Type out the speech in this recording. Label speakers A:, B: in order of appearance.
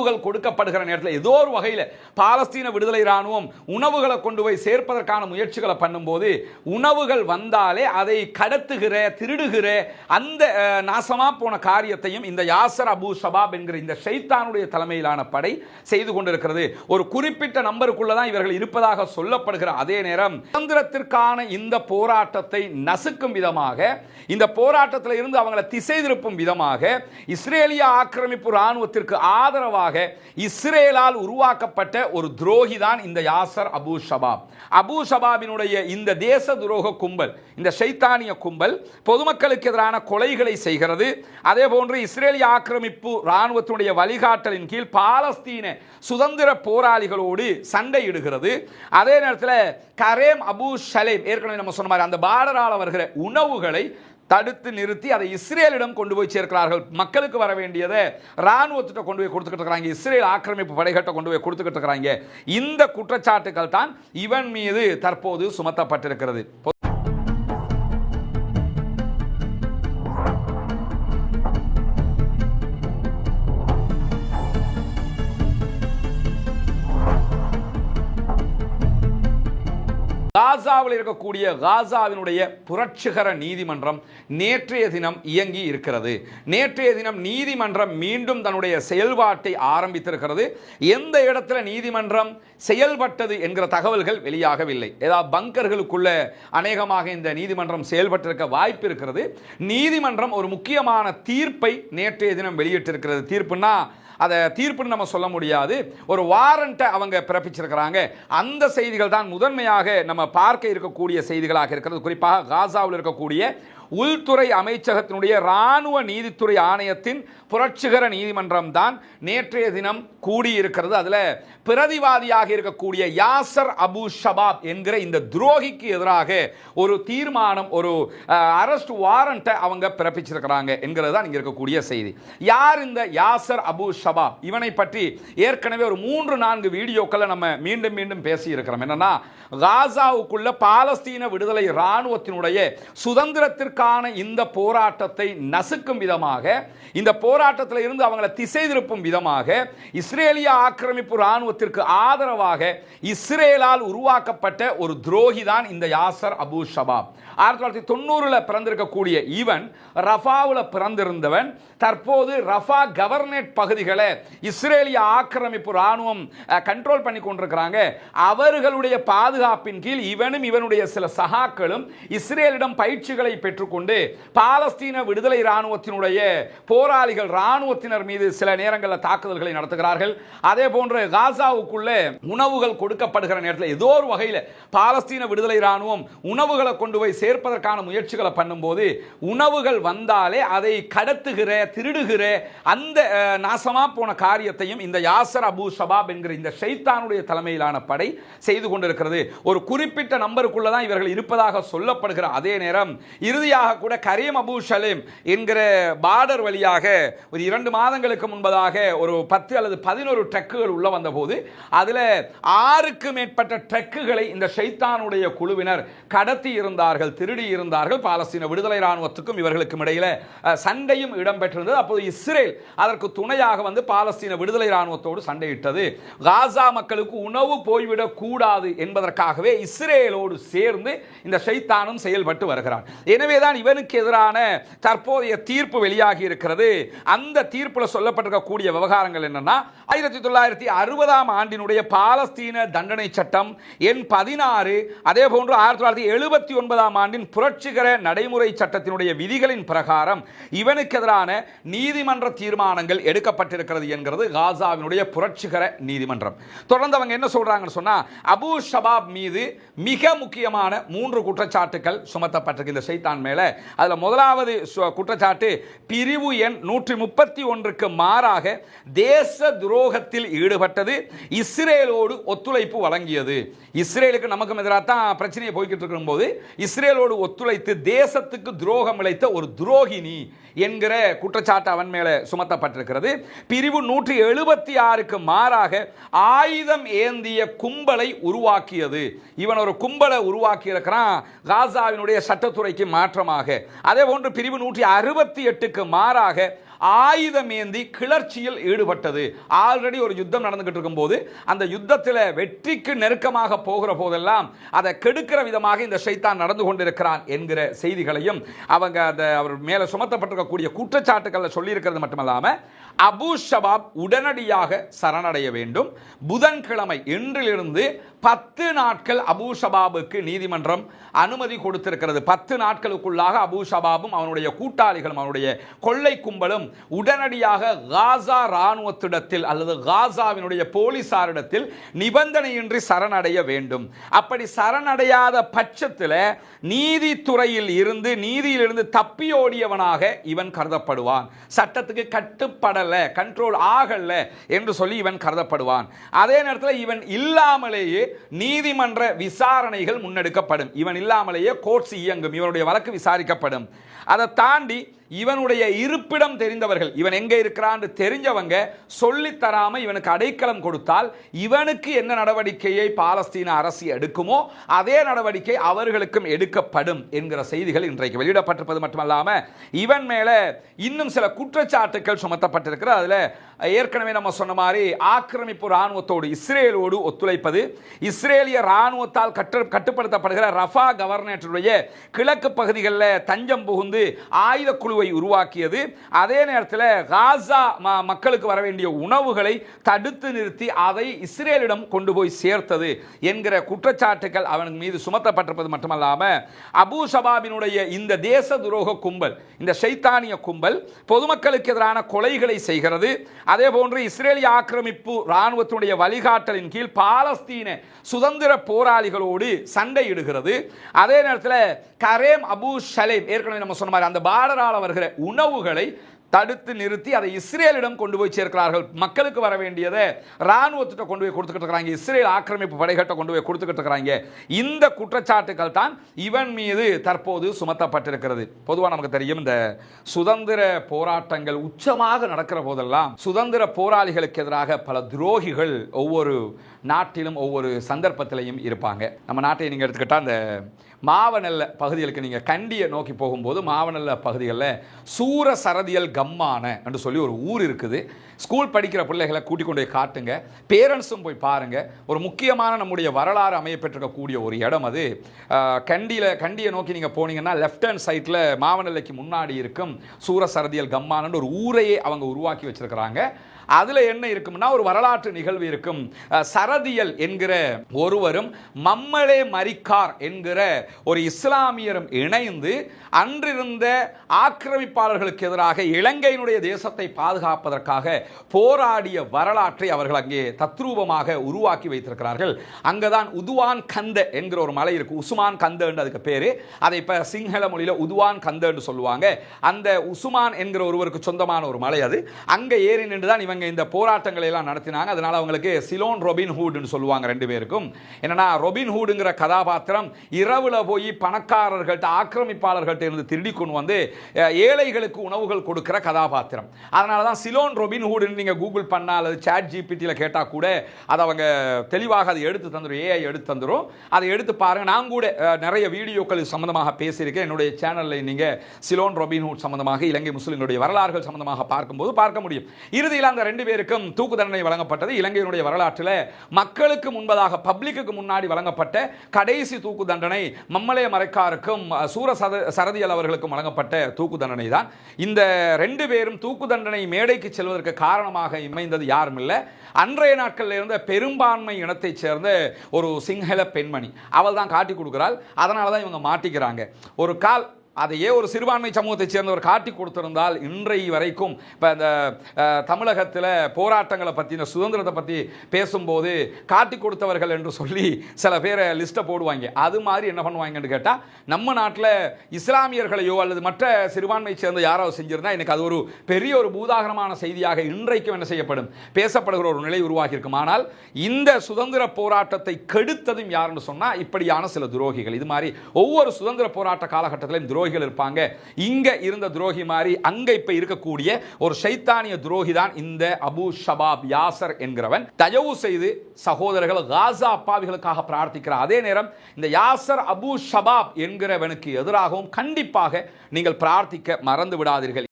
A: உணவுகள் கொடுக்கப்படுகிற நேரத்தில் ஏதோ ஒரு வகையில் பாலஸ்தீன விடுதலை இராணுவம் உணவுகளை கொண்டு போய் சேர்ப்பதற்கான முயற்சிகளை பண்ணும்போது உணவுகள் வந்தாலே அதை கடத்துகிற திருடுகிற அந்த நாசமாக போன காரியத்தையும் இந்த யாசர் அபு ஷபாப் என்கிற இந்த ஷைத்தானுடைய தலைமையிலான படை செய்து கொண்டிருக்கிறது. ஒரு குறிப்பிட்ட நம்பருக்குள்ள தான் இவர்கள் இருப்பதாக சொல்லப்படுகிற அதே நேரம் சுதந்திரத்திற்கான இந்த போராட்டத்தை நசுக்கும் விதமாக இந்த போராட்டத்தில் இருந்து அவங்களை திசை திருப்பும் விதமாக இஸ்ரேலிய ஆக்கிரமிப்பு இராணுவத்திற்கு ஆதரவாக இஸ்ரேலால் உருவாக்கப்பட்ட ஒரு துரோகி தான் இந்த யாசர் அபு ஷபாப். அபு ஷபாபினுடைய இந்த தேச துரோக கும்பல் இந்த ஷைத்தானிய கும்பல் பொதுமக்களுக்கு எதிரான கொலைகளை செய்கிறது. அதே போன்று இஸ்ரேலிய ஆக்கிரமிப்பு இராணுவத்தினுடைய வழிகாட்டலின் கீழ் பாலஸ்தீன சுதந்திர போராளிகளோடு சண்டையிடுகிறது. அதே நேரத்தில் கரேம் அபு ஷலேம் ஏற்கனவே நம்ம சொன்ன மாதிரி அந்த பார்டரால் வருகிற உணவுகளை தடுத்து நிறுத்தி அதை இஸ்ரேலிடம் கொண்டு போய் சேர்க்கிறார்கள். மக்களுக்கு வர வேண்டியதை ராணுவத்திட்ட கொண்டு போய் கொடுத்துக்கிட்டு இருக்கிறாங்க. இஸ்ரேல் ஆக்கிரமிப்பு படைகட்ட கொண்டு போய் கொடுத்துக்கிட்டு இருக்கிறாங்க. இந்த குற்றச்சாட்டுக்கள் தான் இவன் மீது தற்போது சுமத்தப்பட்டிருக்கிறது. காசாவில் இருக்கக்கூடிய காசாவினுடைய புரட்சிகர நீதிமன்றம் நேற்றைய தினம் இயங்கி இருக்கிறது. நேற்றைய தினம் நீதிமன்றம் மீண்டும் தன்னுடைய செயல்பாட்டை ஆரம்பித்திருக்கிறது. எந்த இடத்துல நீதிமன்றம் செயல்பட்டது என்கிற தகவல்கள் வெளியாகவில்லை. ஏதாவது பங்கர்களுக்குள்ள அநேகமாக இந்த நீதிமன்றம் செயல்பட்டிருக்க வாய்ப்பு இருக்கிறது. நீதிமன்றம் ஒரு முக்கியமான தீர்ப்பை நேற்றைய தினம் வெளியிட்டிருக்கிறது. தீர்ப்புன்னா அதை தீர்ப்புன்னு நம்ம சொல்ல முடியாது. ஒரு வாரண்ட்டை அவங்க பிறப்பிச்சிருக்கிறாங்க. அந்த செய்திகள் தான் முதன்மையாக நம்ம பார்க்க இருக்கக்கூடிய செய்திகளாக இருக்கிறது. குறிப்பாக காசாவில் இருக்கக்கூடிய உள்துறை அமைச்சகத்தினுடைய இராணுவ நீதித்துறை ஆணையத்தின் புரட்சிகர நீதிமன்றம் தான் நேற்றைய தினம் கூடியிருக்கிறது. அதில் பிரதிவாதியாக இருக்கக்கூடிய யாசர் அபு ஷபாப் என்கிற இந்த துரோகிக்கு எதிராக ஒரு தீர்மானம் ஒரு அரெஸ்ட் வாரண்ட்டை அவங்க பிறப்பிச்சிருக்கிறாங்க என்கிறது தான் இங்கே இருக்கக்கூடிய செய்தி. யார் இந்த யாசர் அபு ஷபாப்? இவனை பற்றி ஏற்கனவே ஒரு மூன்று நான்கு வீடியோக்களை நம்ம மீண்டும் மீண்டும் பேசி இருக்கிறோம் என்னன்னா காசாவுக்குள்ள பாலஸ்தீன விடுதலை இராணுவத்தினுடைய சுதந்திரத்திற்கு சுதந்திரத்திற்கான இந்த போராட்டத்தை நசுக்கும் விதமாக இந்த போராட்டத்தில் இருந்து அவங்களை திசை திருப்பும் விதமாக இஸ்ரேலிய ஆக்கிரமிப்பு இராணுவத்திற்கு ஆதரவாக இஸ்ரேலால் உருவாக்கப்பட்ட ஒரு துரோகி தான் இந்த யாசர் அபு ஷபாப். ஆயிரத்தி தொள்ளாயிரத்தி தொண்ணூறில் பிறந்திருக்கக்கூடிய இவன் ரஃபாவில் பிறந்திருந்தவன் தற்போது ரஃபா கவர்னேட் பகுதிகளை இஸ்ரேலிய ஆக்கிரமிப்பு இராணுவம் கண்ட்ரோல் பண்ணி கொண்டிருக்கிறாங்க. அவர்களுடைய பாதுகாப்பின் கீழ் இவனும் இவனுடைய சில சகாக்களும் இஸ்ரேலிடம் பயிற்சிகளை பெற்றுக்கொண்டு பாலஸ்தீன விடுதலை இராணுவத்தினுடைய போராளிகள் இராணுவத்தினர் மீது சில நேரங்களில் தாக்குதல்களை நடத்துகிறார்கள். அதே போன்று காசாவுக்குள்ளே உணவுகள் கொடுக்கப்படுகிற நேரத்தில் ஏதோ ஒரு வகையில் பாலஸ்தீன விடுதலை இராணுவம் உணவுகளை கொண்டு போய் சேர்ப்பதற்கான முயற்சிகளை பண்ணும்போது உணவுகள் வந்தாலே அதை கடத்துகிற திருடுகிற அந்த நாசமா போன காரியத்தையும் இந்த யாசர் அபு ஷபாப் என்கிற இந்த ஷைத்தானுடைய தலைமையிலான படை செய்து கொண்டிருக்கிறது. ஒரு குறிப்பிட்ட நம்பருக்குள்ள தான் இவர்கள் இருப்பதாக சொல்லப்படுகிற அதே நேரம் இறுதியாக கூட கரீம் அபு ஷலேம் என்கிற பார்டர் வழியாக ஒரு இரண்டு மாதங்களுக்கு முன்பதாக ஒரு பத்து அல்லது பதினோரு ட்ரக்குகள் உள்ள வந்தபோது அதில் ஆறுக்கு மேற்பட்ட ட்ரக்குகளை இந்த ஷைத்தானுடைய குழுவினர் கடத்தி இருந்தார்கள் திருடி இருந்தார்கள். பாலஸ்தீன விடுதலை இராணுவத்துக்கும் இவர்களுக்கும் இடையில சண்டையும் இடம்பெற்றிருந்தது. அப்போது இஸ்ரேல் அதற்கு துணையாக வந்து பாலஸ்தீன விடுதலை இராணுவத்தோடு சண்டையிட்டது. காசா மக்களுக்கு உணவு போய்விடக் கூடாது என்பதற்காகவே இஸ்ரேலோடு சேர்ந்து இந்த ஷைத்தானும் செயல்பட்டு வருகிறார் எனவே தான் இவனுக்கு எதிரான தற்போதைய தீர்ப்பு வெளியாகி இருக்கிறது. அந்த தீர்ப்பில் சொல்லப்பட்டிருக்கக்கூடிய விவகாரங்கள் என்னன்னா ஆயிரத்தி தொள்ளாயிரத்தி அறுபதாம் ஆண்டினுடைய பாலஸ்தீன தண்டனை சட்டம் எண் பதினாறு அதே போன்று ஆயிரத்தி தொள்ளாயிரத்தி எழுபத்தி ஒன்பதாம் ஆண்டின் புரட்சிகர நடைமுறை சட்டத்தினுடைய விதிகளின் பிரகாரம் இவனுக்கு எதிரான நீதிமன்ற தீர்மானங்கள் எடுக்கப்பட்டிருக்கிறது என்கிறது காசாவினுடைய புரட்சிகர நீதிமன்றம். தொடர்ந்து அவங்க என்ன சொல்றாங்கன்னு சொன்னா அபு ஷபாப் மீது மிக முக்கியமான மூன்று குற்றச்சாட்டுகள் சுமத்தப்பட்டிருக்கு. இந்த செய்தான்மை மேலே. அதில் முதலாவது குற்றச்சாட்டு பிரிவு எண் நூற்றி முப்பத்தி ஒன்றுக்கு மாறாக தேச துரோகத்தில் ஈடுபட்டது இஸ்ரேலோடு ஒத்துழைப்பு வழங்கியது. இஸ்ரேலுக்கு நமக்கும் எதிராக தான் பிரச்சனையை போய்கிட்டு இருக்கும்போது இஸ்ரேலோடு ஒத்துழைத்து தேசத்துக்கு துரோகம் இழைத்த ஒரு துரோகினி என்கிற குற்றச்சாட்டு அவன் மேலே சுமத்தப்பட்டிருக்கிறது. பிரிவு நூற்றி எழுபத்தி ஆறுக்கு மாறாக ஆயுதம் ஏந்திய கும்பலை உருவாக்கியது. இவன் ஒரு கும்பலை உருவாக்கி இருக்கிறான் காசாவினுடைய சட்டத்துறைக்கு மாற்ற மாற்றமாக. அதே போன்று பிரிவு நூற்றி அறுபத்தி எட்டுக்கு மாறாக ஆயுதமேந்தி கிளர்ச்சியில் ஈடுபட்டது. ஆல்ரெடி ஒரு யுத்தம் நடந்துகிட்டு இருக்கும்போது அந்த யுத்தத்தில் வெற்றிக்கு நெருக்கமாக போகிற போதெல்லாம் அதை கெடுக்கிற விதமாக இந்த ஷைத்தான் நடந்து கொண்டிருக்கிறான் என்கிற செய்திகளையும் அவங்க அந்த அவர் மேலே சுமத்தப்பட்டிருக்கக்கூடிய குற்றச்சாட்டுக்களை சொல்லியிருக்கிறது மட்டுமல்லாமல் அபு ஷபாப் உடனடியாக சரணடைய வேண்டும். புதன்கிழமை இன்றிலிருந்து பத்து நாட்கள் அபு ஷபாபுக்கு நீதிமன்றம் அனுமதி கொடுத்திருக்கிறது. பத்து நாட்களுக்குள்ளாக அபு ஷபாபும் அவனுடைய கூட்டாளிகளும் அவனுடைய கொள்ளை கும்பலும் உடனடியாக காசா இராணுவத்திடத்தில் அல்லது காசாவினுடைய போலீசாரிடத்தில் நிபந்தனையின்றி சரணடைய வேண்டும். அப்படி சரணடையாத பட்சத்தில் நீதித்துறையில் இருந்து நீதியிலிருந்து தப்பியோடியவனாக இவன் கருதப்படுவான். சட்டத்துக்கு கட்டுப்படல கண்ட்ரோல் ஆகல என்று சொல்லி இவன் கருதப்படுவான். அதே நேரத்தில் இவன் இல்லாமலேயே நீதிமன்ற விசாரணைகள் முன்னெடுக்கப்படும். இவன் இல்லாமலேயே கோர்ட்ஸ் இயங்கும். இவனுடைய வழக்கு விசாரிக்கப்படும். அதை தாண்டி இவனுடைய இருப்பிடம் தெரிந்தவர்கள். இவன் எங்க இருக்கிறான்னு தெரிஞ்சவங்க சொல்லி தராம இவனுக்கு அடைக்கலம் கொடுத்தால் இவனுக்கு என்ன நடவடிக்கையை பாலஸ்தீன அரசு எடுக்குமோ அதே நடவடிக்கை அவர்களுக்கும் எடுக்கப்படும் என்கிற செய்திகள் இன்றைக்கு வெளியிடப்பட்டிருப்பது மட்டுமல்லாம இவன் மேல இன்னும் சில குற்றச்சாட்டுகள் சுமத்தப்பட்டிருக்கிறது. அதுல ஏற்கனவே நம்ம சொன்ன மாதிரி ஆக்கிரமிப்பு இராணுவத்தோடு இஸ்ரேலோடு ஒத்துழைப்பது இஸ்ரேலிய ராணுவத்தால் கட்டு கட்டுப்படுத்தப்படுகிற ரஃபா கவர்னேட்டருடைய கிழக்கு பகுதிகளில் தஞ்சம் புகுந்து ஆயுத குழு குழுவை உருவாக்கியது. அதே நேரத்தில் காசா மக்களுக்கு வர வேண்டிய உணவுகளை தடுத்து நிறுத்தி அதை இஸ்ரேலிடம் கொண்டு போய் சேர்த்தது என்கிற குற்றச்சாட்டுகள் அவன் மீது சுமத்தப்பட்டிருப்பது மட்டுமல்லாமல் அபு ஷபாபினுடைய இந்த தேச துரோக கும்பல் இந்த சைத்தானிய கும்பல் பொதுமக்களுக்கு எதிரான கொலைகளை செய்கிறது. அதே போன்று இஸ்ரேலிய ஆக்கிரமிப்பு இராணுவத்தினுடைய வழிகாட்டலின் கீழ் பாலஸ்தீன சுதந்திர போராளிகளோடு சண்டையிடுகிறது. அதே நேரத்தில் கரேம் அபு ஷலேம் ஏற்கனவே நம்ம சொன்ன மாதிரி அந்த பார்டரால் வருகிற உணவுகளை தடுத்து நிறுத்தி அதை இஸ்ரேலிடம் கொண்டு போய் சேர்க்கிறார்கள். மக்களுக்கு வர வேண்டியதை இராணுவத்திட்ட கொண்டு போய் கொடுத்துக்கிட்டு இருக்கிறாங்க. இஸ்ரேல் ஆக்கிரமிப்பு படைகட்ட கொண்டு போய் கொடுத்துக்கிட்டு இருக்கிறாங்க. இந்த குற்றச்சாட்டுகள் தான் இவன் மீது தற்போது சுமத்தப்பட்டிருக்கிறது. பொதுவாக நமக்கு தெரியும் இந்த சுதந்திர போராட்டங்கள் உச்சமாக நடக்கிற போதெல்லாம் சுதந்திர போராளிகளுக்கு எதிராக பல துரோகிகள் ஒவ்வொரு நாட்டிலும் ஒவ்வொரு சந்தர்ப்பத்திலையும் இருப்பாங்க. நம்ம நாட்டை நீங்கள் எடுத்துக்கிட்டால் அந்த மாவனல்ல பகுதிகளுக்கு நீங்கள் கண்டியை நோக்கி போகும்போது மாவனல்ல பகுதிகளில் சூர சரதியல் கம்மான என்று சொல்லி ஒரு ஊர் இருக்குது. ஸ்கூல் படிக்கிற பிள்ளைகளை கூட்டிக் கொண்டு போய் காட்டுங்க. பேரண்ட்ஸும் போய் பாருங்கள் ஒரு முக்கியமான நம்முடைய வரலாறு அமையப்பெற்றிருக்கக்கூடிய ஒரு இடம் அது. கண்டியில் கண்டியை நோக்கி நீங்கள் போனீங்கன்னா லெஃப்ட் ஹேண்ட் சைட்டில் மாவனல்லைக்கு முன்னாடி இருக்கும் சூர சரதியல் கம்மானன்னு ஒரு ஊரையே அவங்க உருவாக்கி வச்சிருக்கிறாங்க. அதில் என்ன இருக்கும்னா ஒரு வரலாற்று நிகழ்வு இருக்கும். சரதியல் என்கிற ஒருவரும் மம்மளே மரிக்கார் என்கிற ஒரு இஸ்லாமியரும் இணைந்து அன்றிருந்த ஆக்கிரமிப்பாளர்களுக்கு எதிராக இலங்கையினுடைய தேசத்தை பாதுகாப்பதற்காக போராடிய வரலாற்றை அவர்கள் அங்கே தத்ரூபமாக உருவாக்கி வைத்திருக்கிறார்கள். அங்கதான் உதுவான் கந்த என்கிற ஒரு மலை இருக்கு. உசுமான் கந்தன்னு அதுக்கு பேரு. அதை இப்ப சிங்கள மொழியில உதுவான் கந்தன்னு சொல்லுவாங்க. அந்த உசுமான் என்கிற ஒருவருக்கு சொந்தமான ஒரு மலை அது. அங்க ஏறி நின்று தான் இவங்க இந்த போராட்டங்களை எல்லாம் நடத்தினாங்க. அதனால அவங்களுக்கு சிலோன் ரொபின் ஹூட்னு சொல்லுவாங்க ரெண்டு பேருக்கும். என்னன்னா ரொபின் ஹூடுங்கிற கதாபாத்திரம் இரவுல போய் பணக்காரர்கள்ட்ட ஆக்கிரமிப்பாளர்கள்ட்ட இருந்து திருடி கொண்டு வந்து ஏழைகளுக்கு உணவுகள் கொடுக்கிற கதாபாத்திரம். அதனால தான் சிலோன் ரொபின் ஹூடுன்னு நீங்க கூகுள் பண்ணா அல்லது சாட் ஜிபிடியில் கேட்டால் கூட அதை அவங்க தெளிவாக அதை எடுத்து தந்துடும் ஏஐ எடுத்து தந்துடும் அதை எடுத்து பாருங்க. நான் கூட நிறைய வீடியோக்கள் சம்மந்தமாக பேசியிருக்கேன். என்னுடைய சேனலில் நீங்கள் சிலோன் ரொபின் ஹூட் சம்மந்தமாக இலங்கை முஸ்லீம்களுடைய வரலாறுகள் சம்மந்தமாக பார்க்கும்போது பார்க்க முடியும். இறுதியில் அந்த ரெண்டு பேருக்கும் தூக்கு தண்டனை வழங்கப்பட்டது. இலங்கையினுடைய வரலாற்றில் மக்களுக்கு முன்பதாக பப்ளிக்கு முன்னாடி வழங்கப்பட்ட கடைசி தூக்கு தண்டனை மம்மலே மறைக்காருக்கும் சூர சரதியல் அவர்களுக்கும் வழங்கப்பட்ட தூக்கு தண்டனை தான். இந்த ரெண்டு பேரும் தூக்கு தண்டனை மேடைக்கு செல்வதற்கு காரணமாக இமைந்தது யாரும் இல்லை அன்றைய நாட்களில் இருந்த பெரும்பான்மை இனத்தைச் சேர்ந்த ஒரு சிங்கள பெண்மணி. அவள் தான் காட்டி கொடுக்கிறாள். அதனால தான் இவங்க மாட்டிக்கிறாங்க. ஒரு கால் அதையே ஒரு சிறுபான்மை சமூகத்தைச் சேர்ந்தவர் காட்டி கொடுத்திருந்தால் இன்றை வரைக்கும் இப்போ இந்த தமிழகத்தில் போராட்டங்களை பற்றின சுதந்திரத்தை பற்றி பேசும்போது காட்டி கொடுத்தவர்கள் என்று சொல்லி சில பேரை லிஸ்ட்டை போடுவாங்க. அது மாதிரி என்ன பண்ணுவாங்கன்னு கேட்டால் நம்ம நாட்டில் இஸ்லாமியர்களையோ அல்லது மற்ற சிறுபான்மை சேர்ந்த யாராவது செஞ்சிருந்தால் எனக்கு அது ஒரு பெரிய ஒரு பூதாகரமான செய்தியாக இன்றைக்கும் என்ன செய்யப்படும்? பேசப்படுகிற ஒரு நிலை உருவாகி இருக்கும் ஆனால் இந்த சுதந்திர போராட்டத்தை கெடுத்ததும் யாருன்னு சொன்னால் இப்படியான சில துரோகிகள். இது மாதிரி ஒவ்வொரு சுதந்திர போராட்ட காலகட்டத்திலும் துரோகிகள் இருப்பாங்க. இங்கே இருந்த துரோகி மாதிரி அங்கே இப்போ இருக்கக்கூடிய ஒரு சைத்தானிய துரோகி தான் இந்த அபு ஷபாப் யாசர் என்கிறவன். தயவு செய்து சகோதரர்கள் காசா அப்பாவிகளுக்காக பிரார்த்திக்கிறார் அதே நேரம் இந்த யாசர் அபு ஷபாப் என்கிறவனுக்கு எதிராகவும் கண்டிப்பாக நீங்கள் பிரார்த்திக்க மறந்து விடாதீர்கள்.